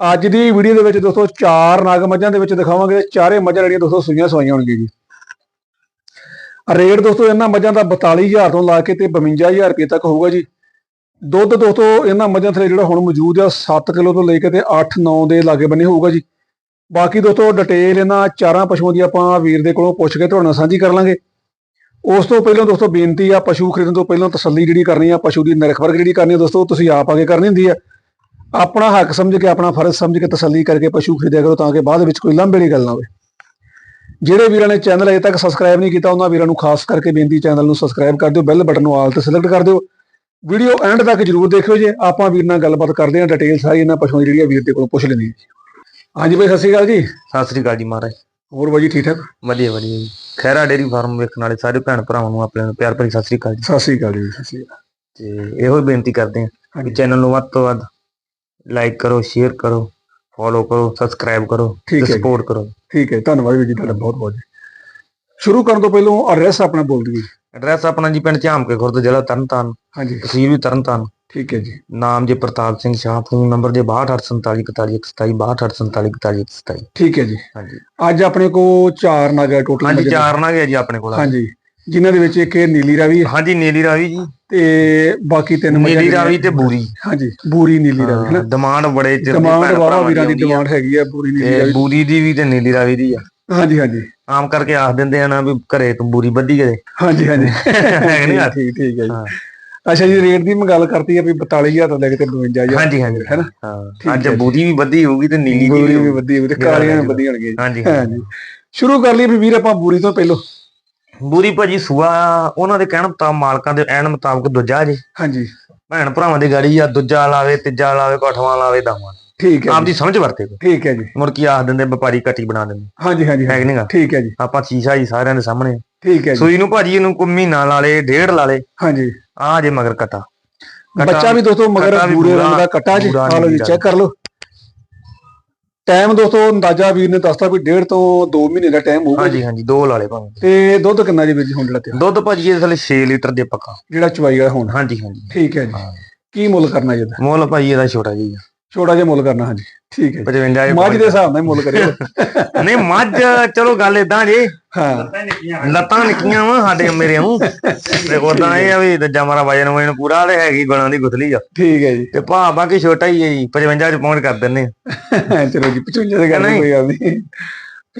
ਅੱਜ ਦੀ ਵੀਡੀਓ ਦੇ ਵਿੱਚ ਦੋਸਤੋ ਚਾਰ ਨਾਗ ਮੱਝਾਂ ਦੇ ਵਿੱਚ ਦਿਖਾਵਾਂਗੇ, ਚਾਰੇ ਮੱਝਾਂ ਜਿਹੜੀਆਂ ਦੋਸਤੋ ਸੂਈਆਂ ਸਵਾਈਆਂ ਹੋਣਗੀਆਂ ਜੀ। ਰੇਟ ਦੋਸਤੋ ਇਹਨਾਂ ਮੱਝਾਂ ਦਾ 42000 ਤੋਂ ਲਾ ਕੇ ਤੇ 52000 ਰੁਪਏ ਤੱਕ ਹੋਊਗਾ ਜੀ। ਦੁੱਧ ਦੋਸਤੋ ਇਹਨਾਂ ਮੱਝਾਂ ਥਲੇ ਜਿਹੜਾ ਹੁਣ ਮੌਜੂਦ ਆ 7 ਕਿਲੋ ਤੋਂ ਲੈ ਕੇ ਤੇ 8-9 ਦੇ ਲਾਗੇ ਬੰਨੇ ਹੋਊਗਾ ਜੀ। ਬਾਕੀ ਦੋਸਤੋ ਡਿਟੇਲ ਇਹਨਾਂ ਚਾਰਾਂ ਪਸ਼ੂਆਂ ਦੀ ਆਪਾਂ ਵੀਰ ਦੇ ਕੋਲੋਂ ਪੁੱਛ ਕੇ ਤੁਹਾਡੇ ਨਾਲ ਸਾਂਝੀ ਕਰ ਲਾਂਗੇ। ਉਸ ਤੋਂ ਪਹਿਲਾਂ ਦੋਸਤੋ ਬੇਨਤੀ ਆ, ਪਸ਼ੂ ਖਰੀਦਣ ਤੋਂ ਪਹਿਲਾਂ ਤਸੱਲੀ ਜਿਹੜੀ ਕਰਨੀ ਆ, ਪਸ਼ੂ ਦੀ ਨਿਰਖ ਵਰਗ ਜਿਹੜੀ ਕਰਨੀ ਆ, ਦੋਸਤੋ ਤੁਸੀਂ ਆਪ ਆਗੇ ਕਰਨੀ ਹੁੰਦੀ ਆ। ਆਪਣਾ ਹੱਕ ਸਮਝ ਕੇ ਆਪਣਾ ਫਰਜ਼ ਸਮਝ ਕੇ ਤਸੱਲੀ ਕਰਕੇ ਪਸ਼ੂ ਖਰੀਦਿਆ ਕਰੋ ਤਾਂ ਕਿ ਬਾਅਦ ਵਿੱਚ ਕੋਈ ਲਾਂਭੇ ਦੀ ਗੱਲ ਨਾ ਹੋਵੇ। ਜਿਹੜੇ ਵੀਰਾਂ ਨੇ ਚੈਨਲ ਅਜੇ ਤੱਕ ਸਬਸਕ੍ਰਾਈਬ ਨਹੀਂ ਕੀਤਾ ਉਹਨਾਂ ਵੀਰਾਂ ਨੂੰ ਖਾਸ ਕਰਕੇ ਬੇਨਤੀ ਚੈਨਲ ਨੂੰ ਸਬਸਕ੍ਰਾਈਬ ਕਰ ਦਿਓ ਬੈਲ ਬਟਨ ਨੂੰ ਆਲ ਤੇ ਸਿਲੈਕਟ ਕਰ ਦਿਓ। ਵੀਡੀਓ ਐਂਡ ਤੱਕ ਜਰੂਰ ਦੇਖਿਓ ਜੇ। ਆਪਾਂ ਵੀਰ ਨਾਲ ਗੱਲਬਾਤ ਕਰਦੇ ਹਾਂ ਡਿਟੇਲ ਸਾਰੀ ਇਹਨਾਂ ਪਸ਼ੂਆਂ ਦੀ ਜਿਹੜੀ ਵੀਰ ਦੇ ਕੋਲੋਂ ਪੁੱਛ ਲੈਣੀ ਹੈ ਹਾਂਜੀ ਬਾਈ ਸਤਿ ਸ਼੍ਰੀ ਅਕਾਲ ਜੀ। ਸਤਿ ਸ੍ਰੀ ਅਕਾਲ ਜੀ ਮਹਾਰਾਜ। ਹੋਰ ਬਾਈ ਜੀ ਠੀਕ ਠਾਕ? ਵਧੀਆ ਵਧੀਆ ਜੀ। ਖੈਰਾ ਡੇਰੀ ਫਾਰਮ ਵੇਖਣ ਵਾਲੇ ਸਾਰੇ ਭੈਣ ਭਰਾਵਾਂ ਨੂੰ ਆਪਣੇ ਪਿਆਰ ਭਰੀ ਸਤਿ ਸ੍ਰੀ ਅਕਾਲ ਜੀ। ਸਤਿ ਸ਼੍ਰੀ ਅਕਾਲ ਜੀ ਸਤਿ ਸ਼੍ਰੀ ਅਕਾਲ। ਤੇ ਇਹੋ ਬੇਨਤੀ ਕਰਦੇ ਹਾਂ। ਕਿ ਚੈਨਲ ਨੂੰ ਵੱਧ ਤੋਂ ਵੱਧ ਲਾਈਕ ਕਰੋ ਸ਼ੇਅਰ ਕਰੋ ਫੋਲੋ ਕਰੋ ਸਬਸਕ੍ਰਾਈਬ ਕਰੋ ਠੀਕ ਤੇ ਹੈ ਜੀ। ਸਪੋਰਟ ਕਰੋ। ਠੀਕ ਹੈ ਧੰਨਵਾਦ ਵੀਰ ਜੀ ਤੁਹਾਡਾ ਬਹੁਤ ਬਹੁਤ ਜੀ। ਸ਼ੁਰੂ ਕਰਨ ਤੋਂ ਪਹਿਲਾਂ ਐਡਰੈਸ ਆਪਣਾ ਬੋਲ ਦਿਓ ਜੀ। ਐਡਰੈਸ ਆਪਣਾ ਜੀ ਪਿੰਡ ਝਾਮਕੇ ਖੁਰਦ ਜ਼ਿਲ੍ਹਾ ਤਰਨਤਾਰਨ। ਹਾਂਜੀ। ਤਹਿਸੀਲ ਵੀ ਤਰਨਤਾਰਨ। ਠੀਕ ਹੈ ਜੀ। ਨਾਮ ਜੇ ਪ੍ਰਤਾਪ ਸਿੰਘ ਸ਼ਾਹ ਫੋਨ ਨੰਬਰ ਜੇ 62474127 62474127 ਠੀਕ ਹੈ ਜੀ। ਹਾਂਜੀ। ਅੱਜ ਆਪਣੇ ਕੋ ਚਾਰ ਨਗ ਹੈ ਟੋਟਲ ਹਾਂਜੀ ਚਾਰ ਨਾ ਗਿਆ ਜੀ ਆਪਣੇ ਕੋਲ। ਹਾਂਜੀ। ਜਿਨ੍ਹਾਂ ਦੇ ਵਿੱਚ ਇੱਕ ਇਹ ਨੀਲੀ ਰਾਵੀ ਹੈ। ਹਾਂਜੀ ਨੀਲੀ ਰਾਵੀ ਜੀ। ਤੇ ਬਾਕੀ ਤਿੰਨ ਮੱਝਾਂ ਨੀਲੀ ਰਾਵੀ ਤੇ ਬੂਰੀ। ਹਾਂਜੀ ਬੂਰੀ ਨੀਲੀ ਰਾਵੀ ਹੈ ਨਾ ਡਿਮਾਂਡ ਬੜੇ ਚਿਰ ਦੀ ਡਿਮਾਂਡ ਭਰਾਵਾਂ ਵੀਰਾਂ ਦੀ। ਡਿਮਾਂਡ ਹੈਗੀ ਆ ਬੂਰੀ ਨੀਲੀ ਤੇ ਰਾਵੀ। ਬੂਰੀ ਦੀ ਵੀ ਤੇ ਨੀਲੀ ਰਾਵੀ ਦੀ ਆ। ਹਾਂਜੀ ਹਾਂਜੀ। ਆਮ ਕਰਕੇ ਆਖ ਦਿੰਦੇ ਆ ਨਾ ਵੀ ਘਰੇ ਤੂੰ ਬੂਰੀ ਬੱਧੀ ਗਏ ਹਾਂਜੀ ਹਾਂਜੀ? ਠੀਕ ਠੀਕ ਹੈ ਜੀ। ਅੱਛਾ ਜੀ ਰੇਟ ਦੀ ਮੈਂ ਗੱਲ ਕਰਤੀ ਆ ਵੀ 42000 ਤੋਂ ਲੈ ਕੇ ਤੇ 52000 ਹਾਂਜੀ ਹਾਂਜੀ। ਹੈ ਨਾ? ਹਾਂ। ਅੱਜ। ਬੂਰੀ ਵੀ ਬੱਧੀ ਹੋਊਗੀ ਤੇ ਨੀਲੀ ਦੀ ਬੂਰੀ ਵੀ ਵੀ ਹੋਊਗੀ। ਤੇ ਕਾਲੀਆਂ ਵੀ ਵਧੀਆ ਹੋਣਗੀਆਂ। ਹਾਂਜੀ। ਹਾਂਜੀ। ਸ਼ੁਰੂ ਕਰ ਲਈਏ ਵੀ ਵੀਰ ਆਪਾਂ ਬੂਰੀ ਤੋਂ ਪਹਿਲਾਂ। ਬੂਰੀ ਭਾਜੀ ਸੂਆ ਉਹਨਾਂ ਦੇ ਕਹਿਣ ਮੁਤਾਬਕ ਮਾਲਕਾਂ ਦੇ ਐਨ ਮੁਤਾਬਕ ਦੂਜਾ ਜੇ। ਹਾਂਜੀ। ਭੈਣ ਭਰਾਵਾਂ ਦੀ ਗਾੜੀ ਆ ਦੂਜਾ ਲਾਵੇ ਤੀਜਾ ਲਾਵੇ ਕੋਠਵਾ ਲਾਵੇ ਦਾਵਾਂ ਠੀਕ ਹੈ ਆਪਦੀ ਜੀ। ਸਮਝ ਵਰਤੇ ਕੋਈ। ਠੀਕ ਹੈ ਜੀ। ਮੁੜ ਕੀ ਆਖ ਦਿੰਦੇ ਵਪਾਰੀ ਘਟੀ ਬਣਾ ਦਿੰਦੇ। ਹਾਂਜੀ ਹਾਂਜੀ ਹੈ ਕਿ। ਨਹੀਂਗਾ? ਠੀਕ ਹੈ ਜੀ। ਆਪਾਂ ਸ਼ੀਸ਼ਾ ਹੀ ਸਾਰਿਆਂ ਦੇ ਸਾਹਮਣੇ। ਠੀਕ ਹੈ ਜੀ। ਸੂਈ ਨੂੰ ਭਾਜੀ ਇਹਨੂੰ ਕੋਈ ਮਹੀਨਾ ਲਾ ਲੇ ਡੇਢ ਲਾ ਲੇ। ਹਾਂਜੀ। ਆ ਜੇ ਮਗਰ ਕਟਾ। ਕੱਟਾ ਬੱਚਾ ਵੀ ਦੋਸਤੋ ਮਗਰ ਕੱਟਾ ਬੂਰੇ ਰੰਗ ਪੂਰਾ- ਦਾ ਕੱਟਾ ਜੀ। ਪੂਰਾ ਆ ਲਓ ਜੀ। ਚੈੱਕ ਕਰ ਲਓ। ਟਾਈਮ ਦੋਸਤੋ ਅੰਦਾਜ਼ਾ ਵੀਰ ਨੇ ਦੱਸਤਾ ਵੀ ਡੇਢ ਤੋਂ 2 ਮਹੀਨੇ ਦਾ ਟਾਈਮ ਹੋਊਗਾ ਹਾਂਜੀ ਹਾਂਜੀ ਦੋ ਲਾ ਲੇ ਭਾਵੇਂ। ਤੇ ਦੁੱਧ ਕਿੰਨਾ ਜੀ ਵੀਰ ਜੀ ਹੁਣ ਜਿਹੜਾ ਦੁੱਧ ਭਾਜੀ ਇਹਦੇ ਥੱਲੇ 6 ਲੀਟਰ ਦੇ ਪੱਕਾ। ਜਿਹੜਾ ਚਵਾਈ ਵਾਲਾ ਹੁਣ? ਹਾਂਜੀ ਹਾਂਜੀ। ਠੀਕ ਹੈ ਜੀ। ਕੀ ਮੁੱਲ ਕਰਨਾ ਜੀ ਇਹਦਾ? ਮੁੱਲ ਭਾਜੀ ਇਹਦਾ ਛੋਟਾ ਜੀ ਛੋਟਾ ਜਿਹਾ ਮੁੱਲ ਕਰਨਾ ਹਾਂਜੀ। ਠੀਕ ਹੈ ਜੀ। 55 ਚ ਮੱਝ ਦੇ ਹਿਸਾਬ ਨਾਲ ਹੀ ਮੁੱਲ ਕਰਿਓ। ਨਹੀਂ ਮੱਝ ਚਲੋ ਗੱਲ ਇਦਾਂ ਜੇ। ਹਾਂ। ਲੱਤਾਂ ਨਿੱਕੀਆਂ ਵਾ ਸਾਡੇ ਮੇਰੇ ਨੂੰ ਤੇ ਉਦਾਂ ਇਹ ਆ ਵੀ ਦੂਜਾ ਮਾਰਾ ਵਜਨ ਵਜਨ ਪੂਰਾ ਤੇ ਹੈਗੀ ਗੁਣਾਂ ਦੀ ਗੁਥਲੀ ਆ। ਠੀਕ ਹੈ ਜੀ। ਤੇ ਭਾ ਬਾਕੀ ਛੋਟਾ ਹੀ ਹੈ ਜੀ 55 ਚ ਪਹੁੰਚ ਕਰ ਦਿੰਨੇ ਆ। ਚਲੋ ਜੀ 55 ਦੇ ਕਰ। ਕੋਈ ਗੱਲ ਨਹੀਂ।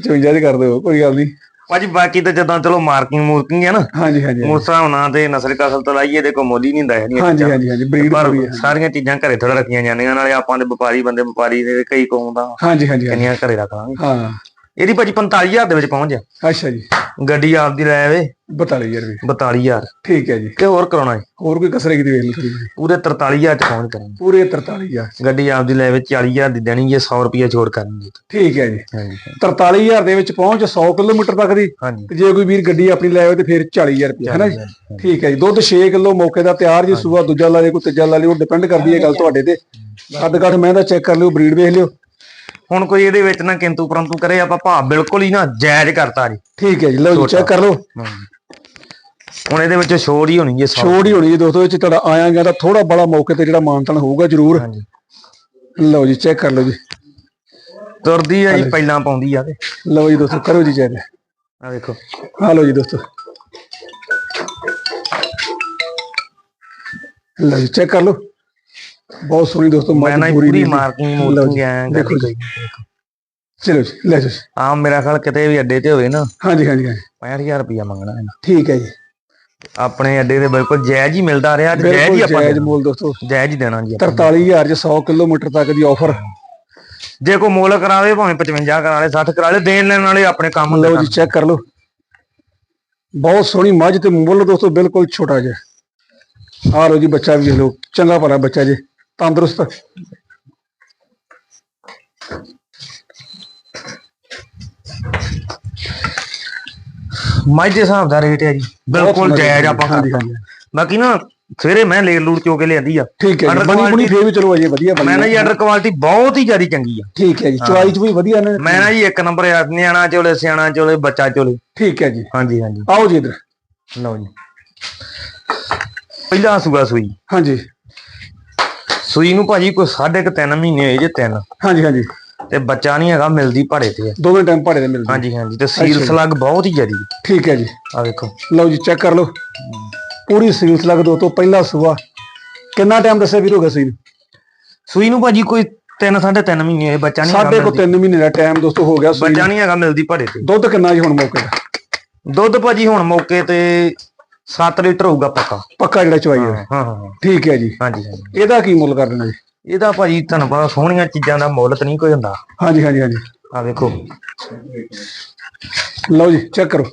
55 ਦੇ ਕਰ ਦਿਓ ਕੋਈ ਗੱਲ ਨਹੀਂ। ਭਾਜੀ ਬਾਕੀ ਤਾਂ ਜਦੋਂ ਚਲੋ ਮਾਰਕਿੰਗ ਮੂਰਕਿੰਗ ਹੈ ਨਾ ਹਾਂਜੀ ਹਾਂਜੀ। ਮੂਸਾ ਹੋਣਾ ਤੇ ਨਸਲ ਕਸਲ ਤੋਂ ਲਾਈਏ ਕੋਈ ਮੁੱਲ ਨਹੀਂ ਹੁੰਦਾ ਹੈ ਹਾਂਜੀ ਹਾਂਜੀ ਹਾਂਜੀ ਬਰੀਡ ਪੂਰੀ ਹੈ ਸਾਰੀਆਂ ਚੀਜ਼ਾਂ ਘਰੇ ਥੋੜਾ ਰੱਖੀਆਂ ਜਾਂਦੀਆਂ ਨਾਲੇ ਆਪਾਂ ਦੇ ਵਪਾਰੀ ਬੰਦੇ ਵਪਾਰੀ ਦੇ ਕਈ ਕੌਮ ਦਾ ਹਾਂਜੀ ਹਾਂਜੀ। ਕਿੰਨੀਆਂ ਘਰੇ ਰੱਖ ਲਾਂਗੇ ਹਾਂ ਇਹਦੀ ਭਾਜੀ 45000 ਦੇ ਵਿੱਚ ਪਹੁੰਚ ਜਾ। ਅੱਛਾ ਜੀ। ਗੱਡੀ ਆਪਦੀ ਲੈ ਆਵੇ। 42000 ਰੁਪਏ 42000 ਠੀਕ ਹੈ ਜੀ। ਤੇ ਹੋਰ ਕਰਾਉਣਾ ਹੈ। ਹੋਰ ਕੋਈ ਕਸਰ ਤੇ ਲਓ ਥੋੜੀ ਜਿਹੀ। ਪੂਰੇ 43000 ਚ ਪਹੁੰਚ ਕਰਾਂਗੇ। ਪੂਰੇ 43000 ਗੱਡੀ ਆਪਦੀ ਲੈ ਆਵੇ 40000 ਦੀ ਦੇਣੀ ਜੇ 100 ਰੁਪਏ ਛੋੜ ਕਰਨਗੇ ਠੀਕ ਹੈ ਜੀ। ਹਾਂਜੀ 43000 ਦੇ ਵਿੱਚ ਪਹੁੰਚ 100 ਕਿਲੋਮੀਟਰ ਤੱਕ ਦੀ। ਤੇ ਜੇ ਕੋਈ ਵੀਰ ਗੱਡੀ ਆਪਣੀ ਲੈ ਆਵੇ ਤੇ ਫਿਰ 40000 ਰੁਪਏ ਹੈ ਨਾ ਜੀ? ਠੀਕ ਹੈ ਜੀ। ਦੁੱਧ 6 ਕਿਲੋ ਮੌਕੇ ਦਾ ਤਿਆਰ ਜੀ ਸੂਆ ਦੂਜਾ ਲਾ ਲੇ ਕੋਈ ਤੀਜਾ ਲਾ ਲੇ ਉਹ ਡਿਪੈਂਡ ਕਰਦੀ ਹੈ ਗੱਲ ਤੁਹਾਡੇ ਤੇ। ਕੱਦ ਕੱਦ ਮੈਂ ਦਾ ਚੈੱਕ ਕਰ ਲਿਓ ਬਰੀਡ ਵੇਖ ਲਿਓ। ਹੁਣ ਕੋਈ ਇਹਦੇ ਵਿੱਚ ਨਾ ਕਿੰਤੂ ਪਰੰਤੂ ਕਰੇ ਆਪਾਂ ਭਾਅ ਬਿਲਕੁਲ ਹੀ ਨਾ ਜਾਇਜ਼ ਕਰਤਾ ਜੀ। ਠੀਕ ਹੈ ਜੀ ਲਓ ਜੀ ਚੈੱਕ ਕਰ ਲਓ। ਹੁਣ ਇਹਦੇ ਵਿੱਚ ਛੋੜ ਹੀ ਹੋਣੀ ਜੇ 100 ਛੋੜ ਹੀ ਹੋਣੀ ਜੀ ਦੋਸਤੋ ਇਹ ਚ ਤੁਹਾਡਾ ਆਇਆ ਗਿਆ ਤਾਂ ਥੋੜਾ ਬੜਾ ਮੌਕੇ ਤੇ ਜਿਹੜਾ ਮਾਨਤਨ ਹੋਊਗਾ ਜ਼ਰੂਰ। ਲਓ ਜੀ ਚੈੱਕ ਕਰ ਲਓ ਜੀ। ਤੁਰਦੀ ਆ ਜੀ ਪਹਿਲਾਂ ਪਾਉਂਦੀ ਆ ਤੇ। ਲਓ ਜੀ ਦੋਸਤੋ ਕਰੋ ਜੀ ਚੈੱਕ ਆ ਦੇਖੋ ਆ ਲਓ ਜੀ ਦੋਸਤੋ। ਲਓ ਜੀ ਚੈੱਕ ਕਰ ਲਓ। ਬਹੁਤ ਸੋਹਣੀ ਦੋਸਤੋ ਮੈਂ ਨਾ ਪੂਰੀ। ਮਾਰਕਿੰਗ ਲਓ ਮੂਰਕਿੰਗ ਜੀ, ਆ ਦੇਖੋ। ਚਲੋ ਜੀ ਲੈ ਜੀ। ਆ ਮੇਰਾ ਖਿਆਲ ਕਿਤੇ ਵੀ ਅੱਡੇ ਤੇ ਹੋਵੇ ਨਾ ਹਾਂਜੀ ਹਾਂਜੀ ਹਾਂਜੀ 65000 ਰੁਪਇਆ ਮੰਗਣਾ ਇਹਨਾਂ ਠੀਕ ਹੈ ਜੀ ਆਪਣੇ ਅੱਡੇ ਦੇ ਬਿਲਕੁਲ ਜਾਇਜ਼ ਹੀ ਮਿਲਦਾ ਰਿਹਾ ਜਾਇਜ਼ ਹੀ ਆਪਾਂ ਜਾਇਜ਼। ਮੁੱਲ ਦੋਸਤੋ ਜਾਇਜ਼ ਹੀ ਦੇਣਾ ਜੀ ਆਪਾਂ। 43000 ਚ 100 ਕਿਲੋਮੀਟਰ ਤੱਕ ਦੀ ਆਫਰ ਜੇ ਕੋਈ ਮੁੱਲ ਕਰਾਵੇ ਭਾਵੇਂ 55 ਕਰਾ ਲੇ 60 ਕਰਾ ਲੇ ਦੇਣ ਲੈਣ ਵਾਲੇ ਆਪਣੇ ਕੰਮ ਲਓ ਜੀ ਚੈੱਕ ਕਰ ਲਓ ਬਹੁਤ ਸੋਹਣੀ ਮੱਝ ਤੇ ਮੁੱਲ ਦੋਸਤੋ ਬਿਲਕੁਲ ਛੋਟਾ ਜਿਹਾ ਆ ਲਓ ਜੀ ਬੱਚਾ ਵੀ ਲਓ ਚੰਗਾ ਭਲਾ ਬੱਚਾ ਜੀ ਤੰਦਰੁਸਤ ਮੱਝ ਦੇ ਹਿਸਾਬ ਦਾ ਰੇਟ ਹੈ ਜੀ। ਬਿਲਕੁਲ ਜਾਇਜ਼ ਆਪਾਂ ਹਾਂਜੀ ਹਾਂਜੀ। ਬਾਕੀ ਨਾ ਸਵੇਰੇ ਮੈਂ ਲੇਟ ਲੂਟ ਚੋ ਕੇ ਲਿਆਂਦੀ ਆ। ਠੀਕ ਹੈ ਬਣੀ ਬੁਣੀ ਫੇਰ ਵੀ ਚਲੋ ਅਜੇ ਵਧੀਆ ਬਣੀ ਮੈਂ ਨਾ ਜੀ ਆਰਡਰ ਕੁਆਲਿਟੀ ਬਹੁਤ ਹੀ ਜ਼ਿਆਦਾ ਚੰਗੀ ਆ। ਠੀਕ ਹੈ ਜੀ ਚੁਆਈ ਚ ਵੀ ਵਧੀਆ ਨੇ। ਮੈਂ ਨਾ ਜੀ ਇੱਕ ਨੰਬਰ ਆ ਨਿਆਣਾ ਚੋਲੇ ਸਿਆਣਾ ਚੋਲੇ ਬੱਚਾ ਚੋਲੇ। ਠੀਕ ਹੈ ਜੀ। ਹਾਂਜੀ ਹਾਂਜੀ। ਆਓ ਜੀ ਇਧਰ। ਲਓ ਜੀ। ਪਹਿਲਾ ਸੂਆ ਸੂਈ। ਹਾਂਜੀ। ਸੂਈ ਨੂੰ ਭਾਜੀ ਕੋਈ ਸਾਢੇ ਕੁ ਤਿੰਨ ਮਹੀਨੇ ਹੋਏ ਜੇ ਤਿੰਨ। ਹਾਂਜੀ ਹਾਂਜੀ। ਤੇ ਬੱਚਾ ਨਹੀਂ ਹੈਗਾ ਮਿਲਦੀ ਭਾੜੇ ਤੇ। ਦੋਵੇਂ ਟਾਈਮ ਭਾੜੇ ਦੇ ਮਿਲਦੇ। ਹਾਂਜੀ ਹਾਂਜੀ। ਤੇ ਸੀਲ ਸਲੱਗ ਬਹੁਤ ਹੀ ਜ਼ਿਆਦੀ ਠੀਕ ਹੈ ਜੀ। ਆ ਵੇਖੋ। ਲਓ ਜੀ ਚੈੱਕ ਕਰ ਲਓ। ਪੂਰੀ ਸੀਲਸ ਲੱਗ ਦੋ ਤੋਂ ਪਹਿਲਾ ਸੂਆ। ਕਿੰਨਾ ਟਾਈਮ ਦੱਸਿਆ ਵੀਰ ਹੋ ਗਿਆ ਸੀ ਸੂਈ ਨੂੰ ਭਾਜੀ ਕੋਈ ਤਿੰਨ ਸਾਢੇ ਤਿੰਨ ਮਹੀਨੇ ਹੋਏ ਬੱਚਾ ਨਹੀਂ ਸਾਡੇ ਹੈਗਾ ਕੋ 3 ਮਹੀਨੇ ਦਾ ਟਾਈਮ ਦੋਸਤੋ ਹੋ ਗਿਆ ਸੂਈ ਬੱਚਾ ਨਹੀਂ ਹੈਗਾ ਮਿਲਦੀ ਭਾੜੇ ਤੇ। ਦੁੱਧ ਕਿੰਨਾ ਜੀ ਹੁਣ ਮੌਕੇ ਦਾ? ਦੁੱਧ ਭਾਜੀ ਹੁਣ ਮੌਕੇ ਤੇ 7 ਲੀਟਰ ਹੋਊਗਾ ਪੱਕਾ। ਪੱਕਾ ਜਿਹੜਾ ਚਵਾਈ ਹੈ ਹਾਂ ਹਾਂ। ਠੀਕ ਹੈ ਜੀ। ਹਾਂਜੀ ਹਾਂਜੀ। ਇਹਦਾ ਕੀ ਮੁੱਲ ਕਰ ਦੇਣਾ ਜੀ? ਇਹਦਾ ਭਾਜੀ ਤੁਹਾਨੂੰ ਪਤਾ ਸੋਹਣੀਆਂ ਚੀਜ਼ਾਂ ਦਾ ਮੁੱਲ ਤਾਂ ਨਹੀਂ ਕੋਈ ਹੁੰਦਾ। ਹਾਂਜੀ ਹਾਂਜੀ ਹਾਂਜੀ। ਆ ਵੇਖੋ। ਲਓ ਜੀ ਚੈੱਕ ਕਰੋ।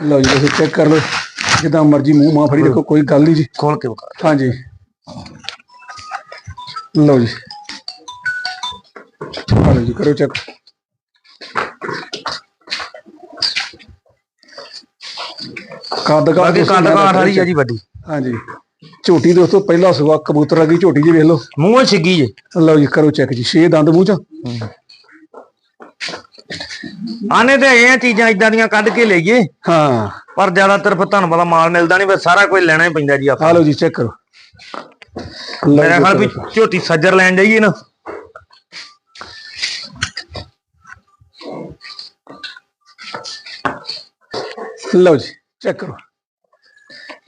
ਲਓ ਜੀ ਤੁਸੀਂ ਚੈੱਕ ਕਰ ਲਓ। ਜਿੱਦਾਂ ਮਰਜ਼ੀ ਮੂੰਹ ਮਾਂ ਫੜੀ ਦੇਖੋ ਕੋਈ ਗੱਲ ਨਹੀਂ ਜੀ। ਖੋਲ ਕੇ ਵਿਖਾ ਹਾਂਜੀ। ਲਓ ਜੀ। ਆ ਲਓ ਜੀ ਕਰੋ ਚੈੱਕ ਕੱਦ ਕਾਠ ਬਾਕੀ ਕੰਦ ਕਾਠ ਵਾਲੀ ਆ ਜੀ ਵੱਡੀ। ਹਾਂਜੀ। ਝੋਟੀ ਦੋਸਤੋ ਪਹਿਲਾ ਸੁਆ ਕਬੂਤਰ ਲੱਗੀ ਝੋਟੀ ਜੀ ਵੇਖ ਲਓ। ਮੂੰਹੋਂ ਛਿੱਗੀ ਜੇ। ਲਓ ਜੀ ਕਰੋ ਚੈੱਕ ਜੀ। ਛੇ ਦੰਦ ਮੂੰਹ ਚ। ਆਨੇ ਤੇ ਆ ਚੀਜ਼ਾਂ ਇਦਾਂ ਦੀਆਂ ਕੱਢ ਕੇ ਲਈਏ। ਹਾਂ। ਪਰ ਜ਼ਿਆਦਾਤਰ ਫਿਰ ਤੁਹਾਨੂੰ ਪਤਾ ਮਾਲ ਮਿਲਦਾ ਨਹੀਂ ਫਿਰ ਸਾਰਾ ਕੁਝ ਲੈਣਾ ਹੀ ਪੈਂਦਾ ਜੀ ਆਪਾਂ। ਆ ਲਓ ਜੀ ਚੈੱਕ ਕਰੋ। ਮੇਰਾ ਖਿਆਲ ਵੀ। ਝੋਟੀ ਸੱਜਰ ਲੈਣ ਜਾਈਏ ਨਾ। ਲਓ ਜੀ। ਚੈੱਕ ਕਰੋ।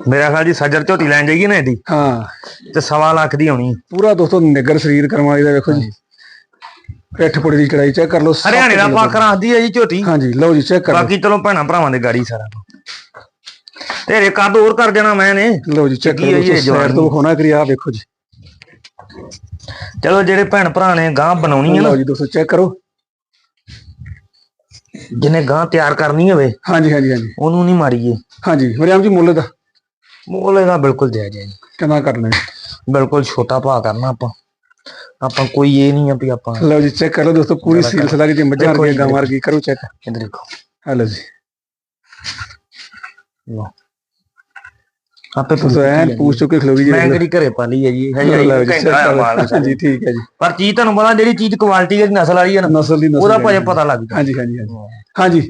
ਮੇਰਾ ਖਿਆਲ ਜੀ ਸੱਜਰ ਝੋਟੀ ਲੈਣ ਜਾਈਏ ਨਾ ਇਹਦੀ ਹਾਂ। ਤੇ ਸਵਾ ਲੱਖ ਦੀ ਆਉਣੀ ਪੂਰਾ ਦੋਸਤੋ ਨਿੱਗਰ ਸਰੀਰ ਕਰਮਾਈ ਦਾ ਵੇਖੋ ਜੀ। ਪਿੱਠ ਪੁੜੀ ਦੀ ਚੜਾਈ ਚੈੱਕ ਕਰ ਲਓ ਸੱਤ ਹਰਿਆਣੇ ਦਾ ਕਿੱਲੋ ਪੱਖ ਰੱਖਦੀ ਹੈ ਜੀ ਝੋਟੀ। ਹਾਂਜੀ ਲਓ ਜੀ ਚੈੱਕ ਕਰ ਬਾਕੀ ਚਲੋ ਭੈਣਾਂ ਭਰਾਵਾਂ ਦੇ ਗਾੜੀ ਸਾਰਾ। ਤੇਰੇ ਕੱਦ ਹੋਰ ਕਰ ਜਾਣਾ ਮੈਂ ਨੇ। ਲਓ ਲਓ ਜੀ ਚੈੱਕ ਕੀ ਕਰੋ ਜੀ ਇਹ ਸਾਈਡ ਤੋਂ ਵਿਖਾਉਣਾ ਕਰੀ ਆ ਵੇਖੋ ਜੀ। ਚਲੋ ਜਿਹੜੇ ਭੈਣ ਭਰਾ ਨੇ ਗਾਂ ਬਣਾਉਣੀ ਹੈ ਨਾ। ਲਓ ਜੀ ਦੋਸਤੋ ਚੈੱਕ ਕਰੋ। ਜਿਹਨੇ ਗਾਂ ਤਿਆਰ ਕਰਨੀ ਹੋਵੇ ਹਾਂਜੀ ਹਾਂਜੀ ਹਾਂਜੀ। ਉਹਨੂੰ ਨਹੀਂ ਮਾਰੀਏ। ਹਾਂਜੀ ਮਰਿਆਮ ਜੀ ਮੁੱਲ ਦਾ? ਮੁੱਲ ਇਹਦਾ ਬਿਲਕੁਲ ਜਾਇਜ਼ ਹੈ ਜੀ। ਕਿੰਨਾ ਕਰਨਾ? ਬਿਲਕੁਲ ਛੋਟਾ ਭਾਅ ਕਰਨਾ ਆਪਾਂ। ਆਪਾਂ ਕੋਈ ਇਹ ਨਹੀਂ ਆ ਵੀ ਆਪਾਂ ਲਓ ਜੀ ਚੈੱਕ ਕਰ ਦੋਸਤੋ ਪੂਰੀ ਸੀਲਸ ਲੱਗ ਜੀ ਮੱਝਾਂ ਵਰਗੀ ਗਾਂ ਵਰਗੀ ਕਰੋ ਚੈੱਕ ਇੱਧਰ ਦੇਖੋ। ਹਲੋ ਜੀ। ਲਓ। ਆਪੇ ਐਨ ਪੂਛ ਚੁੱਕ ਕੇ ਖਲੋਗੀ ਜੀ ਮੈਂ ਕਿਹੜੀ ਘਰੇ ਪਾਲੀ ਹੈ ਜੀ? ਜੀ check ਘੰਟਾ ਮਾਲ। ਹਾਂਜੀ ਠੀਕ ਹੈ ਜੀ। ਪਰ ਚੀਜ਼ ਤੁਹਾਨੂੰ ਪਤਾ ਜਿਹੜੀ ਚੀਜ਼ ਕੁਆਲਿਟੀ ਦੀ ਨਸਲ ਵਾਲੀ ਹੈ ਨਾ ਨਸਲ ਦੀ ਨਸਲ ਉਹਦਾ ਹੈ। ਭਾਵੇਂ ਪਤਾ ਲੱਗ ਜਾਂਦਾ ਹਾਂਜੀ ਹਾਂਜੀ ਹਾਂਜੀ।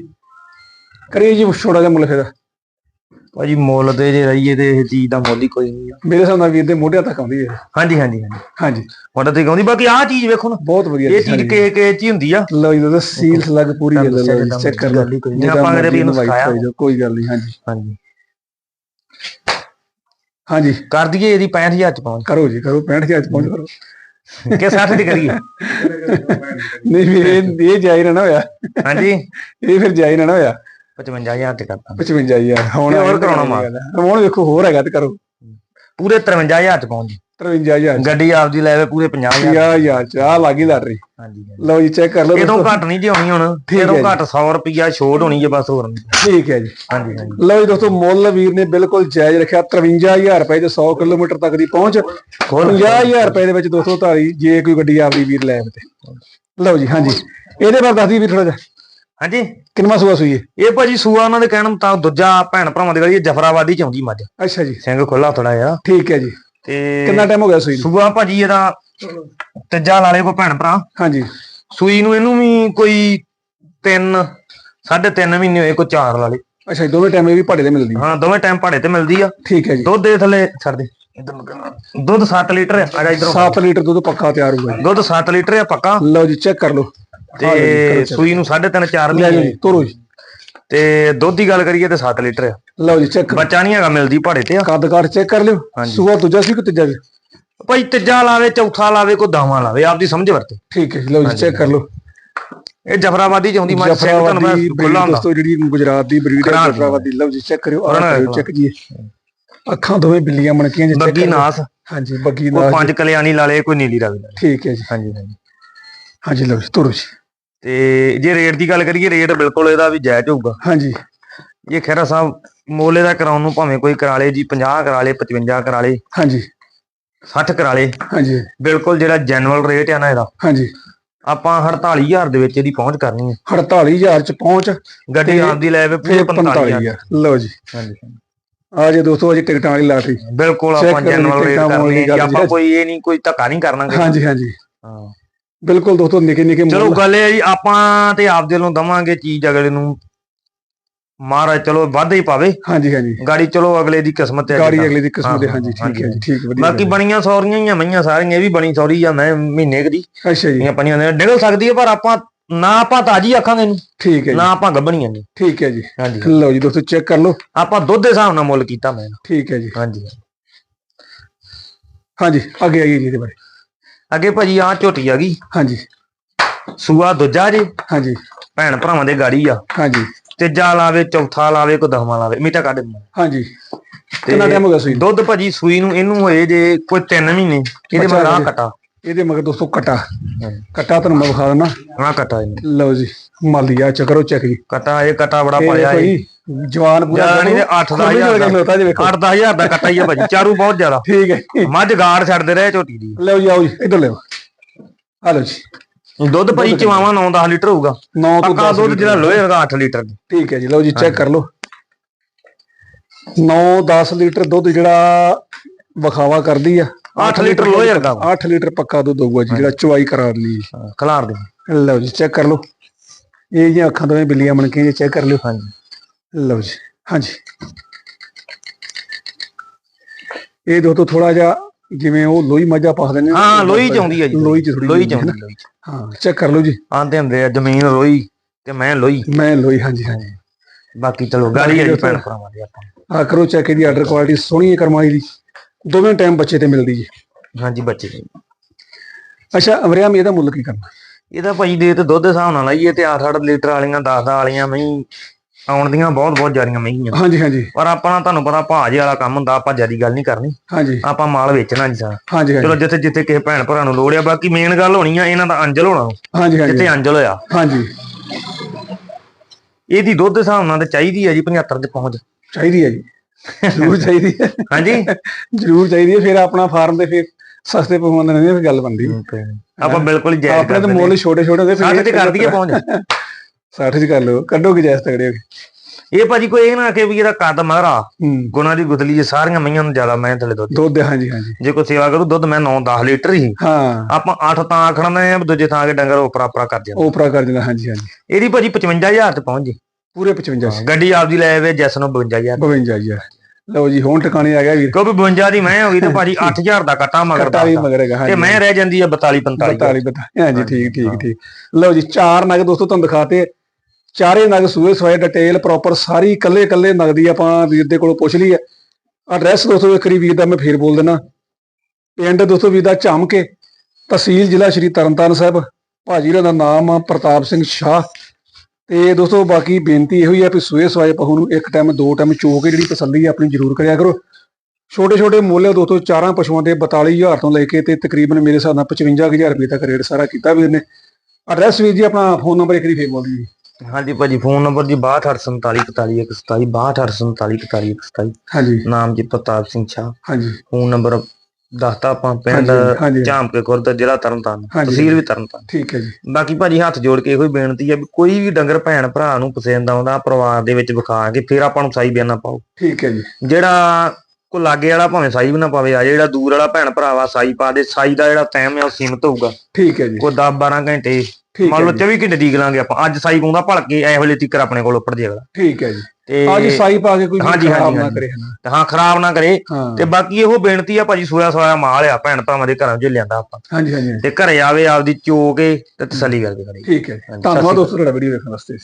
ਕਰੀਏ ਜੀ ਛੋਟਾ ਜਿਹਾ ਮੁੱਲ ਫਿਰ। ਭਾਜੀ ਮੁੱਲ ਤੇ ਜੇ ਰਹੀਏ ਤੇ ਇਹ ਚੀਜ਼ ਦਾ ਮੁੱਲ ਹੀ ਕੋਈ ਨਹੀਂ। ਮੇਰੇ ਨਾਲ ਵੀਰ ਦੇ ਮੋਢਿਆਂ ਤੱਕ ਆਉਂਦੀ ਹੈ। ਹਾਂਜੀ ਹਾਂਜੀ ਹਾਂਜੀ। ਹਾਂਜੀ। ਮੁੱਲ ਤੇ ਕਹਿੰਦੀ ਬਾਕੀ ਆਹ ਚੀਜ਼ ਵੇਖੋ ਨਾ। ਬਹੁਤ ਵਧੀਆ ਇਹ ਜੀ, ਚੀਜ਼। ਕੇ ਕੇ ਚ ਹੀ ਹੁੰਦੀ ਆ। ਲਓ ਜੀ ਦੋਸਤੋ ਸੀਲਸ ਲੱਗ ਪੂਰੀ ਹੈ ਲਓ ਜੀ ਚੈੱਕ ਕਰ ਹੀ ਲਓ। ਆਪਾਂ ਵੀ ਇਹਨੂੰ ਸਿਖਾਇਆ। ਕੋਈ ਗੱਲ ਨਹੀਂ ਹਾਂਜੀ। ਹਾਂਜੀ। ਹਾਂਜੀ। ਕਰ ਦਈਏ ਇਹਦੀ 65000 ਚ ਪਹੁੰਚ। ਕਰੋ ਜੀ ਕਰੋ 65000 ਚ ਪਹੁੰਚ ਕਰੋ। ਕਿ 60 ਦੀ ਕਰੀਏ? ਨਹੀਂ ਵੀ ਇਹ ਇਹ ਜਾਈ ਨਾ ਹੋਇਆ। ਹਾਂਜੀ। ਇਹ ਫਿਰ ਜਾਈ ਨਾ ਹੋਇਆ। 55000 ਤੇ ਕਰਤਾ। 55000 ਹੁਣ ਹੋਰ ਕਰਾਉਣਾ ਹੈ। ਹੁਣ ਵੇਖੋ ਹੋਰ ਹੈਗਾ ਤੇ ਕਰੋ। ਪੂਰੇ 53000 ਚ ਪਹੁੰਚ 53000 ਗੱਡੀ ਆਪਦੀ ਲੈਵੇ ਪੂਰੇ 50000 50000 ਚ। ਆ ਲੱਗੀ ਲਾਟਰੀ ਹਾਂਜੀ ਲਓ ਜੀ ਚੈੱਕ ਕਰ ਲਓ ਇਹਦੋਂ ਘੱਟ ਨਹੀਂ ਜੀ ਹੁਣ ਠੀਕ ਹੈ ਇਹਦੋਂ ਜੀ। ਘੱਟ 100 ਰੁਪਿਆ ਛੋਟ ਹੋਣੀ ਜੇ ਬਸ ਹੋਰ ਨਹੀਂ। ਠੀਕ ਹੈ ਜੀ। ਹਾਂਜੀ ਹਾਂਜੀ। ਲਓ ਜੀ ਦੋਸਤੋ ਮੁੱਲ ਵੀਰ ਨੇ ਬਿਲਕੁਲ ਜਾਇਜ਼ ਰੱਖਿਆ। 53000 ਰੁਪਏ ਦੇ 100 ਕਿਲੋਮੀਟਰ ਤੱਕ ਦੀ ਪਹੁੰਚ। 50000 ਰੁਪਏ ਦੇ ਵਿੱਚ ਦੋਸਤੋ ਧਾਰੀ ਜੇ ਕੋਈ ਗੱਡੀ ਆਪਦੀ ਵੀਰ ਲੈ ਆਵੇ ਤੇ। ਲਓ ਜੀ ਹਾਂਜੀ। ਇਹਦੇ ਬਾਰੇ ਦੱਸ ਦੀ ਵੀਰ ਥੋੜਾ ਜਿਹਾ। ਹਾਂਜੀ? ਕਿੰਨਵਾਂ ਸੂਆ ਸੂਈ ਹੈ ਇਹ ਭਾਜੀ ਸੂਆ ਉਹਨਾਂ ਦੇ ਕਹਿਣ ਮੁਤਾਬਕ ਦੂਜਾ ਭੈਣ ਭਰਾਵਾਂ ਦੇ ਗਲੀ ਜਫਰਾਬਾਦੀ ਚ ਆਉਂਦੀ ਮੱਝ। ਅੱਛਾ ਜੀ। ਸਿੰਘ ਖੁੱਲਾ ਥੋੜਾ ਆ ਠੀਕ ਹੈ ਜੀ। ਤੇ ਕਿੰਨਾ ਟਾਈਮ ਹੋ ਗਿਆ ਸੂਈ ਨੂੰ? ਸੂਆ ਭਾਜੀ ਇਹਦਾ ਤੀਜਾ ਲਾ ਲੇ ਕੋ ਭੈਣ ਭਰਾ। ਹਾਂਜੀ। ਸੂਈ ਨੂੰ ਇਹਨੂੰ ਵੀ ਕੋਈ 3 3.5 ਮਹੀਨੇ ਹੋਏ ਕੋ 4 ਲਾ ਲੇ ਅੱਛਾ ਜੀ ਦੋਵੇਂ ਟਾਈਮ ਇਹ ਵੀ ਭਾੜੇ ਦੇ ਮਿਲਦੀ। ਹੈ ਦੋਵੇਂ ਟਾਈਮ ਭਾੜੇ ਤੇ ਮਿਲਦੀ ਆ। ਠੀਕ ਹੈ ਜੀ। ਦੁੱਧ ਦੇ ਥੱਲੇ ਛੱਡ ਦੇ। ਇੱਧਰ ਨੂੰ। ਦੁੱਧ 7 ਲੀਟਰ ਆ। ਆ ਇਧਰੋਂ। 7 ਲੀਟਰ ਦੁੱਧ ਪੱਕਾ ਤਿਆਰ ਹੋਊਗਾ ਦੁੱਧ 7 ਲੀਟਰ ਆ ਪੱਕਾ। ਲਓ ਜੀ ਚੈੱਕ ਕਰ ਲਓ। ਤੇ ਸੂਈ ਨੂੰ 3.5 4 ਲੈ ਮਹੀਨੇ। ਜੀ ਤੋਰੋ ਜੀ। ਤੇ ਦੁੱਧ ਦੀ ਗੱਲ ਕਰੀਏ ਤੇ 7 ਲੀਟਰ ਆ। ਲਓ ਜੀ ਚੈੱਕ ਬੱਚਾ ਨਹੀਂ ਹੈਗਾ ਮਿਲਦੀ ਭਾੜੇ ਤੇ ਆ। ਕੱਦ ਕਾਠ ਚੈੱਕ ਕਰ ਲਿਓ। ਹਾਂਜੀ। ਸੂਆ ਦੂਜਾ ਸੀ ਕਿ ਤੀਜਾ ਸੀ? ਭਾਈ ਤੀਜਾ ਲਾਵੇ ਚੌਥਾ ਲਾਵੇ ਕੋ ਦਾਵਾ ਲਾਵੇ ਆਪਦੀ ਸਮਝ ਵਰਤੇ। ਠੀਕ ਹੈ ਜੀ ਲਓ ਜੀ ਚੈੱਕ ਕਰ ਲਓ। ਇਹ ਜਫਰਾਬਾਦੀ ਚ ਆਉਂਦੀ ਮੱਝ ਸਿੰਘ ਤੁਹਾਨੂੰ ਮੈਂ ਖੁੱਲਾ ਹੁੰਦਾ। ਦੋਸਤੋ ਜਿਹੜੀ ਗੁਜਰਾਤ ਦੀ ਬਰੀਡ ਹੈ। ਜਫਰਾਬਾਦੀ ਲਓ ਜੀ ਚੈੱਕ ਕਰਿਓ। ਆਹ ਕਰਿਓ ਚੈੱਕ ਜੀ। ਅੱਖਾਂ ਦੋਵੇਂ ਬਿੱਲੀਆਂ ਮਣਕੀਆਂ ਜੀ check ਬੱਗੀ ਕਰ। ਨਾਸ। ਹਾਂਜੀ ਬੱਗੀ ਕੋਈ ਨਾਸ ਪੰਜ ਕਲਿਆਣੀ ਲਾਲੇ ਕੋਈ ਨੀਲੀ ਰਾਵੀ ਲਾਲੇ ਠੀਕ ਹੈ ਜੀ। ਹਾਂਜੀ ਹਾਂਜੀ। ਹਾਂਜੀ ਲਓ ਜੀ ਤੋਰੋ ਜੀ। ਤੇ ਜੇ ਰੇਟ ਦੀ ਗੱਲ ਕਰੀਏ ਰੇਟ ਬਿਲਕੁਲ ਇਹਦਾ ਵੀ ਜਾਇਜ਼ ਹੋਊਗਾ। ਹਾਂਜੀ। ਇਹ ਖੈਰਾ ਸਾਹਿਬ ਮੋਲੇ ਦਾ ਕਰਾਉਣ ਨੂੰ ਭਾਵੇਂ ਕੋਈ ਕਰਾ ਲੇ ਜੀ 50 ਕਰਾ ਲੇ 55 ਕਰਾ ਲੇ ਹਾਂਜੀ। 60 ਕਰਾ ਲੇ ਹਾਂਜੀ। ਬਿਲਕੁਲ ਜਿਹੜਾ ਜੈਨੂਅਲ ਰੇਟ ਆ ਨਾ ਇਹਦਾ ਹਾਂਜੀ। ਆਪਾਂ 48000 ਦੇ ਵਿੱਚ ਇਹਦੀ ਪਹੁੰਚ ਕਰਨੀ ਹੈ। 48000 ਚ ਪਹੁੰਚ ਗੱਡੀ ਆਪਦੀ ਲੈ ਵੇ ਫਿਰ ਪੂਰੇ 45000 45000 ਲਓ ਜੀ। ਹਾਂਜੀ ਆ ਜੇ ਦੋਸਤੋ ਅਜੇ ਟਿਕਟਾਂ ਵਾਲੀ ਲਾਟਰੀ। ਬਿਲਕੁਲ ਆਪਾਂ ਜਨਰਲ ਰੇਟ ਕਰਨੀ ਹੈ ਆਪਾਂ। ਕੋਈ ਇਹ ਨਹੀਂ ਕੋਈ ਧੱਕਾ ਨਹੀਂ ਕਰਨਾ ਹਾਂਜੀ ਹਾਂਜੀ। ਹਾਂ। ਬਿਲਕੁਲ ਦੋਸਤੋ ਨਿੱਕੇ ਨਿੱਕੇ ਚਲੋ ਗੱਲ ਇਹ ਜੀ ਆਪਾਂ ਤੇ ਆਪਦੇ ਵੱਲੋਂ ਦਵਾਂਗੇ ਚੀਜ਼ ਅਗਲੇ ਨੂੰ। ਮਹਾਰਾਜ ਚਲੋ ਵਾਧੇ ਹੀ ਪਾਵੇ। ਹਾਂਜੀ ਹਾਂਜੀ। ਗਾੜੀ ਚਲੋ ਅਗਲੇ ਦੀ ਕਿਸਮਤ ਹੈ ਗਾੜੀ। ਅਗਲੇ ਦੀ ਕਿਸਮਤ ਹਾਂ, ਹਾਂਜੀ ਠੀਕ ਹੈ। ਜੀ ਠੀਕ ਵਧੀਆ ਬਾਕੀ ਬਣੀਆਂ ਸੌਰੀਆਂ ਹੀ ਆ ਮਈਆਂ ਸਾਰੀਆਂ ਇਹ ਵੀ ਬਣੀ ਸੌਰੀ ਆ ਮੈਂ ਮਹੀਨੇ ਦੀ। ਅੱਛਾ ਜੀ। ਇਹ ਪਈਆਂ ਨੇ ਨਿਕਲ ਸਕਦੀ ਹੈ ਪਰ ਆਪਾਂ ਨਾ ਆਪਾਂ ਤਾਜੀ ਆਖਾਂਗੇ ਇਹਨੂੰ ਠੀਕ ਹੈ ਨਾ ਆਪਾਂ ਗੱਬਣੀਆਂ ਨੇ। ਠੀਕ ਹੈ ਜੀ। ਹਾਂਜੀ। ਲਓ ਜੀ ਦੋਸਤੋ ਚੈੱਕ ਕਰ ਲਓ। ਆਪਾਂ ਦੁੱਧ ਦੇ ਹਿਸਾਬ ਨਾਲ ਮੁੱਲ ਕੀਤਾ ਮੈਂ। ਠੀਕ ਹੈ ਜੀ। ਹਾਂਜੀ। ਹਾਂਜੀ ਅੱਗੇ ਆਈਏ ਜੀ ਇਹਦੇ ਬਾਰੇ। ਅੱਗੇ ਭਾਜੀ ਆ ਝੋਟੀ ਆ ਗਈ। ਹਾਂਜੀ। ਸੂਆ ਦੂਜਾ ਜੀ। ਹਾਂਜੀ। ਭੈਣ ਭਰਾਵਾਂ ਦੇ ਗਾੜੀ ਆ। ਹਾਂਜੀ। ਤੀਜਾ ਲਾਵੇ ਚੌਥਾ ਲਾਵੇ ਕੋ ਦਸਵਾਂ ਲਾਵੇ ਮੀਟਾ ਕੱਢ ਦਿੰਦਾ। ਹਾਂਜੀ। ਕਿੰਨਾ ਟਾਈਮ ਹੋ ਗਿਆ ਸੂਈ? ਦੁੱਧ ਭਾਜੀ ਸੂਈ ਨੂੰ ਇਹਨੂੰ ਹੋਏ ਜੇ ਕੋਈ 3 ਮਹੀਨੇ ਇਹਦੇ ਮਗਰ ਆ। ਕਟਾ। ਇਹਦੇ ਮਗਰ ਦੋਸਤੋ ਕਟਾ। ਕਟਾ ਤੁਹਾਨੂੰ ਮੈਂ ਵਿਖਾ ਦਿੰਦਾ। ਆ ਕਟਾ ਲਓ ਜੀ ਮਾਲੀਆ ਚੱਕਰੋ ਚੈੱਕ ਜੀ। ਕਟਾ ਇਹ ਕਟਾ ਬੜਾ ਪਾਇਆ ਜੀ ਜਵਾਨ ਪੂਰਾ ਜਾਨੀ ਦੇ 8 ਦਾ ਹਜ਼ਾਰ ਦਾ। ਖਲੋਤਾ ਜੀ ਵੇਖੋ। 8 ਹਜ਼ਾਰ ਦਾ ਕਟਾ ਹੀ ਆ ਭਾਜੀ ਚਾਰੂ ਬਹੁਤ ਜ਼ਿਆਦਾ। ਠੀਕ ਹੈ। ਮੱਝ ਗਾੜ ਛੱਡਦੇ ਰਹੇ ਝੋਟੀ ਦੀ। ਲਓ ਜੀ ਆਓ ਜੀ ਇੱਧਰ ਲਿਓ। ਆ ਲਓ ਜੀ। ਦੁੱਧ ਭਾਜੀ ਚਵਾਵਾ 9-10 ਲੀਟਰ ਹੋਊਗਾ। 9 ਤੋਂ ਪੱਕਾ 10 ਦੁੱਧ ਜਿਹੜਾ ਲੋਹੇ ਵਰਗਾ 8 ਲੀਟਰ ਦੀ। ਠੀਕ ਹੈ ਜੀ ਲਓ ਜੀ ਚੈੱਕ ਕਰ ਲਓ। 9-10 ਲੀਟਰ ਦੁੱਧ ਜਿਹੜਾ ਵਿਖਾਵਾ ਕਰਦੀ ਆ। ਅੱਠ ਲੀਟਰ ਲੋਹੇ ਵਰਗਾ ਵਾ। 8 ਲੀਟਰ ਪੱਕਾ ਦੁੱਧ ਹੋਊਗਾ ਜੀ ਜਿਹੜਾ ਚੁਆਈ ਕਰਾ ਲਈ ਹਾਂ, ਖਿਲਾਰ ਦੇ ਲਓ ਜੀ ਚੈੱਕ ਕਰ ਲਓ। ਇਹ ਜੀ ਅੱਖਾਂ ਤੋਂ ਬਿੱਲੀਆਂ ਬਣ ਕੇ ਚੈੱਕ ਕਰ ਲਿਓ। ਹਾਂਜੀ। ਲਓ ਜੀ ਹਾਂਜੀ। ਇਹ ਦੋਸਤੋ ਥੋੜਾ ਜਿਹਾ ਜਿਵੇਂ ਉਹ ਲੋਈ ਮੱਝਾ ਪਾਖਦੇ ਨੇ ਹਾਂ ਲੋਈ ਚ ਆਉਂਦੀ ਹੈ ਜੀ। ਲੋਈ ਚ ਥੋੜੀ ਲੋਈ ਚ। ਆਉਂਦੀ ਹਾਂ ਚੈੱਕ ਕਰ ਲਓ ਜੀ। ਆਂਦੇ ਹੁੰਦੇ ਆ ਜ਼ਮੀਨ ਲੋਈ ਤੇ ਮੈਂ ਲੋਈ। ਮੈਂ ਲੋਈ ਹਾਂਜੀ ਹਾਂਜੀ। ਬਾਕੀ ਚਲੋ ਗਾੜੀ ਹੈ ਜੀ ਭੈਣ ਭਰਾਵਾਂ ਦੀ ਆਪਾਂ। ਆ ਕਰੋ ਚੈੱਕ ਇਹਦੀ ਆਰਡਰ ਕੁਆਲਿਟੀ ਸੋਹਣੀ ਹੈ ਕਰਮਾਈ ਦੀ। ਦੋਵੇਂ ਟਾਈਮ ਬੱਚੇ ਤੇ ਮਿਲਦੀ ਜੀ। ਹਾਂਜੀ ਬੱਚੇ। ਅੱਛਾ ਅਮਰਿਆਮ ਇਹਦਾ ਮੁੱਲ ਕੀ ਕਰਨਾ? ਇਹਦਾ ਭਾਈ ਦੇ ਤੇ ਦੁੱਧ ਦੇ ਹਿਸਾਬ ਨਾਲ ਲਾਈਏ ਤੇ 8-8 ਲੀਟਰ ਵਾਲੀਆਂ 10 ਵਾਲੀਆਂ ਮਹੀਂ ਆਉਣ ਦੀਆਂ ਬਹੁਤ ਬਹੁਤ ਜ਼ਿਆਦੀਆਂ ਮਹੀਆਂ ਹਾਂਜੀ ਹਾਂਜੀ। ਪਰ ਆਪਾਂ ਤੁਹਾਨੂੰ ਪਤਾ ਭਾਜ ਵਾਲਾ ਕੰਮ ਹੁੰਦਾ ਆਪਾਂ ਜਿਆਦੀ ਗੱਲ ਨਹੀਂ ਕਰਨੀ। ਹਾਂਜੀ। ਆਪਾਂ ਮਾਲ ਵੇਚਣਾ ਜੀ ਸਾਰਾ ਹਾਂਜੀ ਹਾਂਜੀ। ਚਲੋ ਜਿੱਥੇ ਜਿੱਥੇ ਕਿਸੇ ਭੈਣ ਭਰਾ ਨੂੰ ਲੋੜ ਆ ਬਾਕੀ ਮੇਨ ਗੱਲ ਹੋਣੀ ਆ ਇਹਨਾਂ ਦਾ ਅੰਜਲ ਹੋਣਾ। ਹਾਂਜੀ ਹਾਂਜੀ। ਜਿੱਥੇ ਅੰਜਲ ਹੋਇਆ। ਹਾਂਜੀ। ਇਹਦੀ ਦੁੱਧ ਹਿਸਾਬ ਨਾਲ ਤੇ ਚਾਹੀਦੀ ਹੈ ਜੀ 75 ਚ ਪਹੁੰਚ। ਚਾਹੀਦੀ ਹੈ ਜੀ। ਜ਼ਰੂਰ ਚਾਹੀਦੀ ਹੈ ਹਾਂਜੀ। ਜ਼ਰੂਰ ਚਾਹੀਦੀ ਹੈ ਫਿਰ ਆਪਣਾ ਫਾਰਮ ਤੇ ਫਿਰ ਸਸਤੇ ਪਵਾਉਂਦੇ ਨੇ ਫਿਰ ਗੱਲ ਬਣਦੀ। ਹੈ। ਆਪਾਂ ਬਿਲਕੁਲ ਹੀ ਜਾਇਜ਼ ਆਪਣੇ ਤਾਂ ਕਰਦੇ ਮੁੱਲ ਛੋਟੇ ਛੋਟੇ ਹੁੰਦੇ ਸਾਡੇ ਤੇ ਕਰ ਦਈਏ ਪਹੁੰਚ। 60 ਚ ਕਰ ਲਓ ਕੱਢੋਗੇ ਜੈਸ ਤਗੜੇ ਹੋ ਕੇ। ਇਹ ਭਾਜੀ ਕੋਈ ਇਹ ਨਾ ਕਿ ਵੀ ਇਹਦਾ ਕੱਦ ਮਗਰਾ ਹੂੰ। ਗੁਣਾ ਦੀ ਗੁਤਲੀ ਜੇ ਸਾਰੀਆਂ ਮਈਆਂ ਨੂੰ ਜ਼ਿਆਦਾ ਮੈਂ ਥਲੇ ਦੁੱਧ ਦੁੱਧ ਹਾਂਜੀ ਹਾਂਜੀ। ਜੇ ਕੋਈ ਸੇਵਾ ਕਰੂ ਦੁੱਧ ਮੈਂ 9-10 ਲੀਟਰ ਹੀ। ਹਾਂ। ਆਪਾਂ 8 ਤਾਂ ਆਖਣਾ ਨੇ ਦੂਜੇ ਥਾਂ ਕੇ ਡੰਗਰ ਉਪਰਾ ਉਪਰਾ ਕਰ ਜਾਂਦਾ ਉਪਰਾ ਕਰ ਦਿੰਦਾ ਹਾਂਜੀ ਹਾਂਜੀ। ਇਹਦੀ ਭਾਜੀ 55000 ਤੇ ਪਹੁੰਚ ਜੇ। ਪੂਰੇ 55 ਸੀ ਗੱਡੀ ਆਪਦੀ ਲੈ ਆਵੇ ਜੈਸ ਨੂੰ 52000 52 ਜੀ ਲਓ ਜੀ ਹੁਣ ਟਿਕਾਣੇ ਆ ਗਿਆ ਵੀਰ। ਕਿਉਂਕਿ 52 ਦੀ ਮੈਂ ਹੋ ਗਈ ਤੇ ਭਾਜੀ 8000 ਦਾ ਕੱਟਾ ਮਗਰ ਦਾ ਤੇ ਮੈਂ ਰਹਿ ਜਾਂਦੀ ਆ 42 45 42 ਬਤਾ ਹਾਂਜੀ ਠੀਕ ਠੀਕ ਹਾਂ। ਠੀਕ। ਲਓ ਜੀ ਚਾਰ ਨਗ ਦੋਸਤੋ ਤੁਹਾਨੂੰ ਦਿਖਾਤੇ। ਚਾਰੇ ਨਗ ਸੂਏ ਸਵਾਏ ਡਿਟੇਲ ਪ੍ਰੋਪਰ ਸਾਰੀ ਇਕੱਲੇ ਇਕੱਲੇ ਨਗ ਦੀ ਆਪਾਂ ਵੀਰ ਦੇ ਕੋਲੋਂ ਪੁੱਛ ਲਈ ਹੈ ਐਡਰੈਸ ਦੋਸਤੋ ਇੱਕ ਵਾਰੀ ਵੀਰ ਦਾ ਮੈਂ ਫੇਰ ਬੋਲ ਦਿੰਦਾ। ਪਿੰਡ ਦੋਸਤੋ ਵੀਰ ਦਾ ਝਾਮ ਕੇ ਤਹਿਸੀਲ ਜ਼ਿਲ੍ਹਾ ਸ਼੍ਰੀ ਤਰਨਤਾਰਨ ਸਾਹਿਬ। ਭਾਜੀ ਹੋਰਾਂ ਦਾ ਨਾਮ ਆ ਪ੍ਰਤਾਪ ਸਿੰਘ ਸ਼ਾਹ। ਤੇ ਦੋਸਤੋ ਬਾਕੀ ਬੇਨਤੀ ਇਹੋ ਹੀ ਆ ਵੀ ਸੂਏ ਸਵਾਏ ਪਹੂ ਨੂੰ ਇੱਕ ਟਾਈਮ ਦੋ ਟਾਈਮ ਚੋ ਕੇ ਜਿਹੜੀ ਤਸੱਲੀ ਆ ਆਪਣੀ ਜ਼ਰੂਰ ਕਰਿਆ ਕਰੋ। ਛੋਟੇ ਛੋਟੇ ਮੁੱਲ ਦੋਸਤੋ, ਚਾਰਾਂ ਪਸ਼ੂਆਂ ਦੇ 42000 ਤੋਂ ਲੈ ਕੇ ਤੇ ਤਕਰੀਬਨ ਮੇਰੇ ਹਿਸਾਬ ਨਾਲ 55000 ਰੁਪਏ ਤੱਕ ਰੇਟ ਸਾਰਾ ਕੀਤਾ ਵੀਰ ਨੇ। ਐਡਰੈਸ ਵੀਰ ਜੀ ਆਪਣਾ ਫੋਨ ਨੰਬਰ ਇੱਕ ਵਾਰੀ ਫੇਰ ਬੋਲ ਦਿਓ ਹਾਂਜੀ ਭਾਜੀ ਫੋਨ ਨੰਬਰ ਜੀ 6247414127 6247414127 ਹਾਂਜੀ। ਨਾਮ ਜੀ ਪ੍ਰਤਾਪ ਸਿੰਘ ਸ਼ਾਹ ਹਾਂਜੀ। ਫੋਨ ਨੰਬਰ ਦੱਸਤਾ ਆਪਾਂ ਪਿੰਡ। ਝਾਂਪਕੇ ਖੁਰਦ ਜ਼ਿਲ੍ਹਾ ਤਰਨਤਾਰਨ। ਤਹਿਸੀਲ ਵੀ ਤਰਨਤਾਰਨ। ਠੀਕ ਹੈ ਜੀ। ਬਾਕੀ ਭਾਜੀ ਹੱਥ ਜੋੜ ਕੇ ਇਹੋ ਹੀ ਬੇਨਤੀ ਹੈ ਵੀ ਕੋਈ ਵੀ ਡੰਗਰ ਭੈਣ ਭਰਾ ਨੂੰ ਪਸੰਦ ਆਉਂਦਾ ਪਰਿਵਾਰ ਦੇ ਵਿੱਚ ਵਿਖਾ ਕੇ ਫਿਰ ਆਪਾਂ ਨੂੰ ਸਾਈ ਬਿਆਨਾ ਪਾਓ। ਠੀਕ ਹੈ ਜੀ। ਜਿਹੜਾ ਕੋ ਲਾਗੇ ਵਾਲਾ ਭਾਵੇਂ ਸਾਈ ਵੀ ਨਾ ਪਾਵੇ ਆ ਜਿਹੜਾ ਦੂਰ ਵਾਲਾ ਭੈਣ ਭਰਾ ਵਾ ਸਾਈ ਪਾ ਦੇ ਸਾਈ ਦਾ ਜਿਹੜਾ ਟਾਈਮ ਹੈ ਉਹ ਸੀਮਤ ਹੋਊਗਾ। ਠੀਕ ਹੈ ਜੀ। ਕੋਈ 10 12 ਘੰਟੇ ਮੰਨ ਹੈ ਲਓ ਜੀ। 24 ਘੰਟੇ ਡੀਕ ਲਾਂਗੇ ਆਪਾਂ ਅੱਜ ਸਾਈ ਪਾਉਂਦਾ ਭਲਕੇ ਐ ਵੇਲੇ ਤੀਕਰ ਆਪਣੇ ਕੋਲ ਉੱਪਰ ਜੇ ਅਗਲਾ ਠੀਕ ਹੈ ਜੀ। ਤੇ ਅੱਜ ਸਾਈ ਪਾ ਕੇ ਕੋਈ ਖਰਾਬ ਨਾ। ਕਰੇ ਹਨਾ। ਤੇ ਹਾਂ ਖਰਾਬ ਨਾ ਕਰੇ। ਤੇ ਬਾਕੀ ਇਹੋ ਬੇਨਤੀ ਆ ਭਾਜੀ ਸੋਇਆ ਸੋਇਆ ਮਾਲ ਆ ਭੈਣ ਭਰਾਵਾਂ ਦੇ ਘਰਾਂ 'ਚ ਲਿਆਂਦਾ ਆਪਾਂ। ਹਾਂਜੀ ਹਾਂਜੀ। ਤੇ ਘਰੇ ਆਵੇ ਆਪਦੀ ਚੋ ਕੇ ਤੇ ਤਸੱਲੀ ਕਰਕੇ ਠੀਕ ਹੈ ਧੰਨਵਾਦ ਸਤਿ ਦੋਸਤੋ ਤੁਹਾਡਾ ਵੀਡੀਓ ਵੇਖਣ ਵਾਸਤੇ।